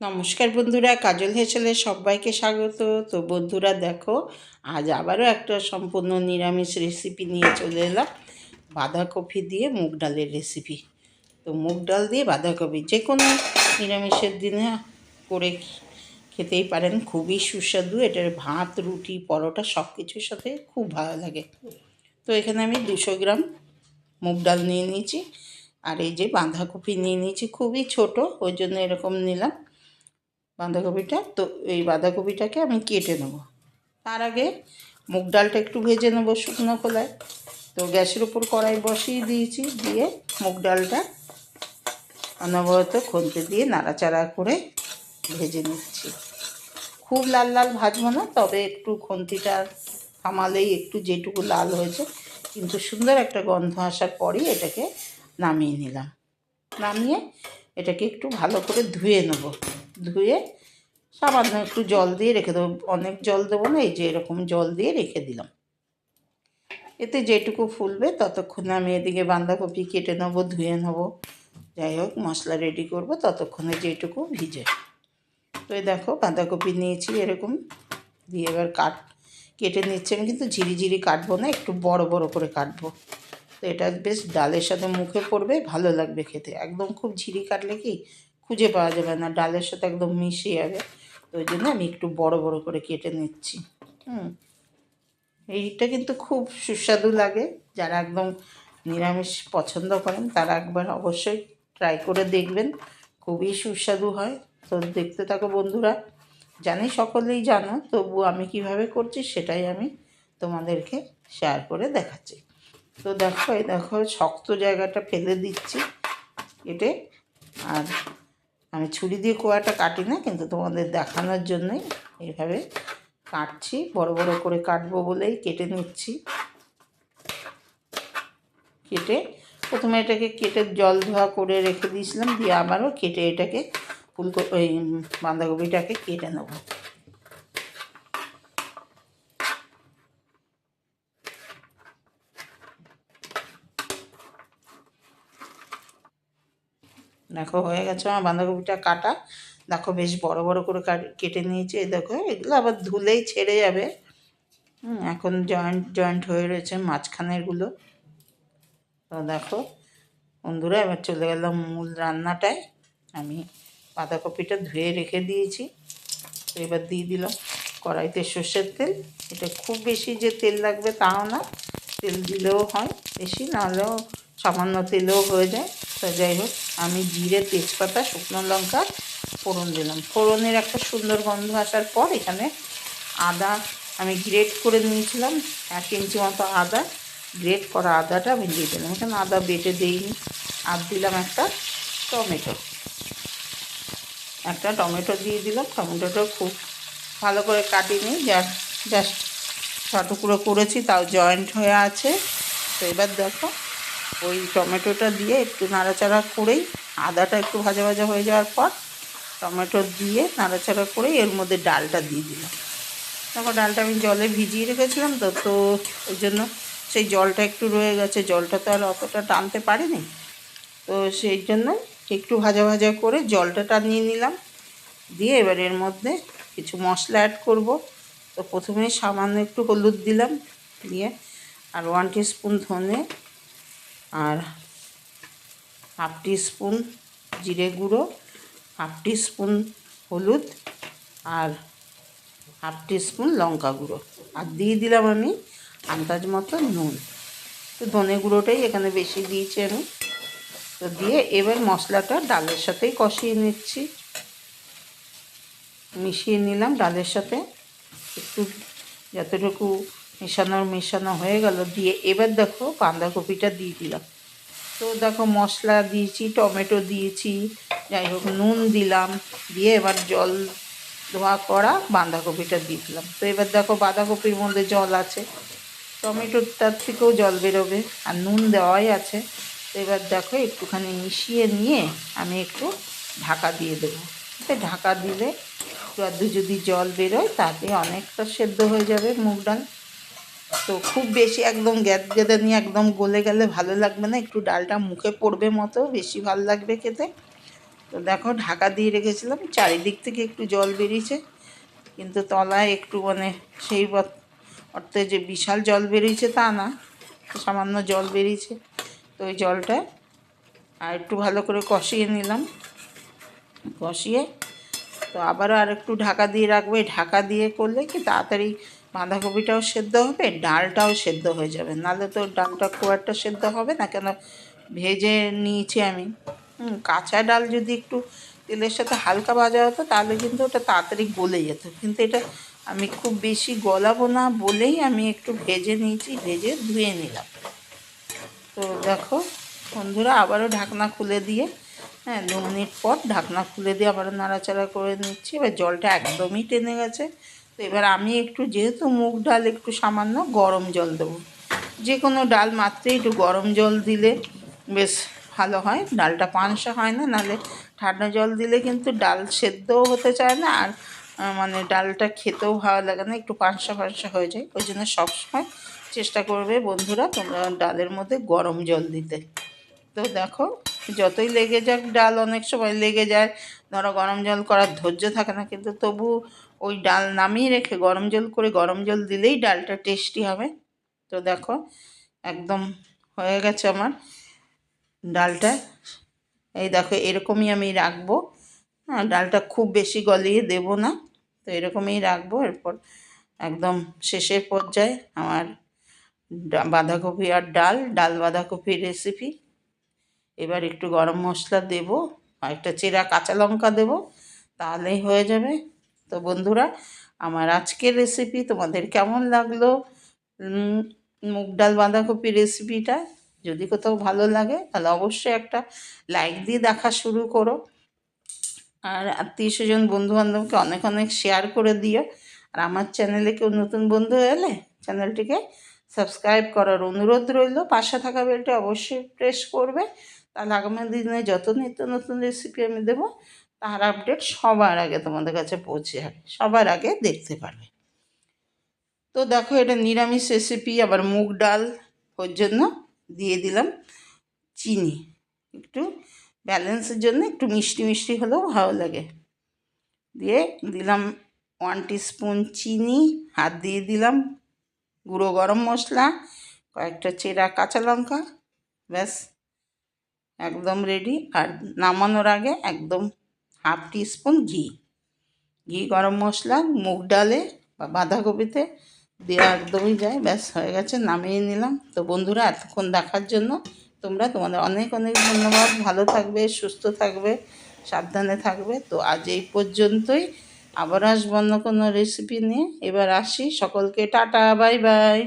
নমস্কার বন্ধুরা, কাজল হেসেলের সবাইকে স্বাগত। তো বন্ধুরা, দেখো, আজ আবারও একটা সম্পূর্ণ নিরামিষ রেসিপি নিয়ে চলে এলাম। বাঁধাকপি দিয়ে মুগ ডালের রেসিপি তো মুগ ডাল দিয়ে বাঁধাকপি যে কোনো নিরামিষের দিনে করে খেতেই পারেন। খুবই সুস্বাদু। এটার ভাত, রুটি, পরোটা সব কিছুর সাথে খুব ভালো লাগে। তো এখানে আমি দুশো গ্রাম মুগ ডাল নিয়ে নিয়েছি। আর এই যে বাঁধাকপি নিয়ে নিয়েছি, খুবই ছোট, ওই জন্য এরকম নিলাম। বাঁধাকপিটা, তো এই বাঁধাকপিটাকে আমি কেটে নেব। তার আগে মুগ ডালটা একটু ভেজে নেব শুকনো খোলায়। তো গ্যাসের উপর কড়াই বসিয়ে দিয়েছি, দিয়ে মুগ ডালটা অনবরত খুন্তি দিয়ে নাড়াচাড়া করে ভেজে নিচ্ছি। খুব লাল লাল ভাজবো না, তবে একটু খুন্তিটা থামালেই একটু যেটুকু লাল হয়েছে, কিন্তু সুন্দর একটা গন্ধ আসার পরই এটাকে নামিয়ে নিলাম। নামিয়ে এটাকে একটু ভালো করে ধুয়ে নেব। ধুয়ে সামান্য একটু জল দিয়ে রেখে দেবো। অনেক জল দেবো না, এই যে এরকম জল দিয়ে রেখে দিলাম। এতে যেটুকু ফুলবে ততক্ষণে আমি এদিকে বাঁধাকপি কেটে নেব, ধুয়ে নেব। যাই হোক, মশলা রেডি করব, ততক্ষণে যেটুকু ভিজে। তো এই দেখো, বাঁধাকপি নিয়েছি এরকম। দিয়ে এবার কাট, কেটে নিচ্ছি আমি, কিন্তু ঝিরিঝিরি কাটবো না, একটু বড় বড় করে কাটবো। তো এটা বেশ ডালের সাথে মুখে পড়বে, ভালো লাগবে খেতে। একদম খুব ঝিরি কাটলে কি খুঁজে পাওয়া যাবে না, ডালের সাথে একদম মিশে যাবে তো ওই জন্য আমি একটু বড় বড় করে কেটে নিচ্ছি। হুম। এইটা কিন্তু খুব সুস্বাদু লাগে। যারা একদম নিরামিষ পছন্দ করেন, তারা একবার অবশ্যই ট্রাই করে দেখবেন। খুবই সুস্বাদু হয়। তো দেখতে থাকো বন্ধুরা। জানি সকলেই জানো, তবু আমি কীভাবে করছি সেটাই আমি তোমাদেরকে শেয়ার করে দেখাচ্ছি। তো দেখো, এই দেখো, শক্ত জায়গাটা ফেলে দিচ্ছি। কেটে, আর আমি ছুরি দিয়ে কোয়াটা কাটি না, কিন্তু তোমাদের দেখানোর জন্যই এইভাবে কাটছি, বড় বড় করে কাটবো বলেই কেটে নিচ্ছি। কেটে প্রথমে এটাকে কেটে জল ধোয়া করে রেখে দিয়েছিলাম, দিয়ে আবারও কেটে এটাকে ফুলকপি ওই বাঁধাকপিটাকে কেটে নেব। দেখো, হয়ে গেছে আমার বাঁধাকপিটা কাটা। দেখো, বেশ বড় বড় করে কেটে নিয়েছি। এই দেখো, এগুলো আবার ধুলেই ছেড়ে যাবে। এখন জয়েন্ট জয়েন্ট হয়ে রয়েছে মাঝখানেরগুলো। তো দেখো, বন্ধুরা, এবার চলে গেলাম মূল রান্নাটায়। আমি বাঁধাকপিটা ধুয়ে রেখে দিয়েছি। তো এবার দিয়ে দিলাম কড়াইতে সর্ষের তেল। এটা খুব বেশি যে তেল লাগবে তাও না, তেল দিলেও হয়। বেশি নাহলেও সামান্য তেলেও হয়ে যায়। তো যাই হোক আমি জিরে তেজপাতা, শুকনো লঙ্কা, ফোড়ন দিলাম। ফোড়নের একটা সুন্দর গন্ধ আসার পর এখানে আদা আমি গ্রেট করে নিয়েছিলাম, এক ইঞ্চি মতো আদা, গ্রেট করা আদাটা আমি দিয়ে দিলাম। এখানে আদা বেটে দিইনি, আর দিলাম একটা টমেটো। একটা টমেটো দিয়ে দিলাম। টমেটোটা খুব ভালো করে কাটিনি যা জাস্ট ছটুকরো করেছি তাও জয়েন্ট হয়ে আছে। তো এবার দেখো ওই টমেটোটা দিয়ে একটু নাড়াচাড়া করেই, আদাটা একটু ভাজা ভাজা হয়ে যাওয়ার পর টমেটো দিয়ে নাড়াচাড়া করেই এর মধ্যে ডালটা দিয়ে দিলাম। তারপর ডালটা আমি জলে ভিজিয়ে রেখেছিলাম তো তো ওই জন্য সেই জলটা একটু রয়ে গেছে। জলটা তো আর অতটা টানতে পারিনি। তো সেই জন্য একটু ভাজা ভাজা করে জলটা টানিয়ে নিলাম। দিয়ে এবার এর মধ্যে কিছু মশলা অ্যাড করব। তো প্রথমে সামান্য একটু হলুদ দিলাম, দিয়ে আর ওয়ান স্পুন ধনে আর হাফ স্পুন জিরে গুঁড়ো, হাফ স্পুন হলুদ আর হাফ স্পুন লঙ্কা গুঁড়ো। আর দিয়ে দিলাম আমি আন্দাজ মতো নুন। তো ধনে গুঁড়োটাই এখানে বেশি দিয়েছি আমি। তো দিয়ে এবার মশলাটা ডালের সাথেই কষিয়ে নিচ্ছি। মিশিয়ে নিলাম ডালের সাথে। একটু যতটুকু মেশানোর মেশানো হয়ে গেল। দিয়ে এবার দেখো বাঁধাকপিটা দিয়ে দিলাম। তো দেখো মশলা দিয়েছি, টমেটো দিয়েছি, যাই হোক নুন দিলাম, দিয়ে এবার জল ধোয়া করা বাঁধাকপিটা দিয়ে দিলাম। তো এবার দেখো বাঁধাকপির মধ্যে জল আছে। টমেটোটার থেকেও জল বেরোবে আর নুন দেওয়াই আছে। তো এবার দেখো একটুখানি মিশিয়ে নিয়ে আমি একটু ঢাকা দিয়ে দেবো। ঢাকা দিলে একটু যদি জল বেরোয় তাতে অনেকটা সেদ্ধ হয়ে যাবে মুগ ডাল। তো খুব বেশি একদম গ্যাদ গেদে নিয়ে একদম গলে গেলে ভালো লাগবে না। একটু ডালটা মুখে পড়বে মতো, বেশি ভালো লাগবে খেতে। তো দেখো ঢাকা দিয়ে রেখেছিলাম, চারিদিক থেকে একটু জল বেরিয়েছে। কিন্তু তলায় একটু মানে সেই অর্থে যে বিশাল জল বেরিয়েছে তা না, সামান্য জল বেরিয়েছে। তো ওই জলটা আর একটু ভালো করে কষিয়ে নিলাম। কষিয়ে তো আবারও আর একটু ঢাকা দিয়ে রাখব। ঢাকা দিয়ে করলে কি তাড়াতাড়ি বাঁধাকপিটাও সেদ্ধ হবে, ডালটাও সেদ্ধ হয়ে যাবে। নাহলে তো ডালটা খুব একটা সেদ্ধ হবে না, কেন ভেজে নিয়েছি আমি। কাঁচা ডাল যদি একটু তেলের সাথে হালকা ভাজা হতো, তাহলে কিন্তু ওটা তাড়াতাড়ি গলে যেত। কিন্তু এটা আমি খুব বেশি গলাবো না বলেই আমি একটু ভেজে নিয়েছি, ভেজে ধুয়ে নিলাম। তো দেখো বন্ধুরা, আবারও ঢাকনা খুলে দিয়ে হ্যাঁ দু মিনিট পর ঢাকনা খুলে দিয়ে আবার নাড়াচাড়া করে নিচ্ছি। এবার জলটা একদমই টেনে গেছে। তো এবার আমি একটু যেহেতু মুগ ডাল একটু সামান্য গরম জল দেবো। যে কোনো ডাল মাত্রই একটু গরম জল দিলে বেশ ভালো হয়। ডালটা পানসা হয় না, নাহলে ঠান্ডা জল দিলে কিন্তু ডাল সেদ্ধও হতে চায় না আর মানে ডালটা খেতেও ভালো লাগে না, একটু পানসা পানসা হয়ে যায়। ওই জন্য সবসময় চেষ্টা করবে বন্ধুরা তোমরা ডালের মধ্যে গরম জল দিতে। তো দেখো যতই লেগে যাক ডাল, অনেক সময় লেগে যায়। ধরো গরম জল করার ধৈর্য থাকে না, কিন্তু তবু ওই ডাল নামিয়ে রেখে গরম জল করে গরম জল দিলেই ডালটা টেস্টি হবে। তো দেখো, একদম হয়ে গেছে আমার ডালটা। এই দেখো, এরকমই আমি রাখব। হ্যাঁ ডালটা খুব বেশি গলিয়ে দেব না। তো এরকমই রাখব। এরপর একদম শেষের পর্যায়ে আমার বাঁধাকপি আর ডাল ডাল বাঁধাকপির রেসিপি এবার একটু গরম মশলা দেব আর একটা চেরা কাঁচা লঙ্কা দেব, তাহলেই হয়ে যাবে। তো বন্ধুরা, আমার আজকের রেসিপি তোমাদের কেমন লাগল? মুগ ডাল বাঁধাকপি রেসিপিটা যদি কোথাও ভালো লাগে, তাহলে অবশ্যই একটা লাইক দিয়ে দেখা শুরু করো। আর আত্মীয় স্বজন বন্ধু বান্ধবকে অনেক অনেক শেয়ার করে দিও। আর আমার চ্যানেলে কেউ নতুন বন্ধু এলে চ্যানেলটিকে সাবস্ক্রাইব করার অনুরোধ রইল। পাশে থাকা বেলটা অবশ্যই প্রেস করবে। তাহলে আগামী দিনে যত নিত্য নতুন রেসিপি আমি দেবো, তার আপডেট সবার আগে তোমাদের কাছে পৌঁছে যাবে। সবার আগে দেখতে পারবে। তো দেখো, এটা নিরামিষ রেসিপি আবার মুগ ডাল ওর জন্য দিয়ে দিলাম চিনি। একটু ব্যালেন্সের জন্য একটু মিষ্টি মিষ্টি হলেও ভালো লাগে। দিয়ে দিলাম ওয়ান স্পুন চিনি হাত দিয়ে দিলাম গুঁড়ো গরম মশলা, কয়েকটা চেরা কাঁচা লঙ্কা, ব্যাস। একদম রেডি আর নামানোর আগে একদম হাফ স্পুন ঘি। ঘি গরম মশলা, মুগ ডালে বা বাঁধাকপিতে দেওয়া একদমই যায়, ব্যাস হয়ে গেছে, নামিয়ে নিলাম। তো বন্ধুরা, এতক্ষণ দেখার জন্য তোমরা তোমাদের অনেক অনেক ধন্যবাদ। ভালো থাকবে, সুস্থ থাকবে, সাবধানে থাকবে। তো আজ এই পর্যন্তই। আবার আসব অন্য কোনো রেসিপি নিয়ে। এবার আসি সকলকে। Tata, bye bye.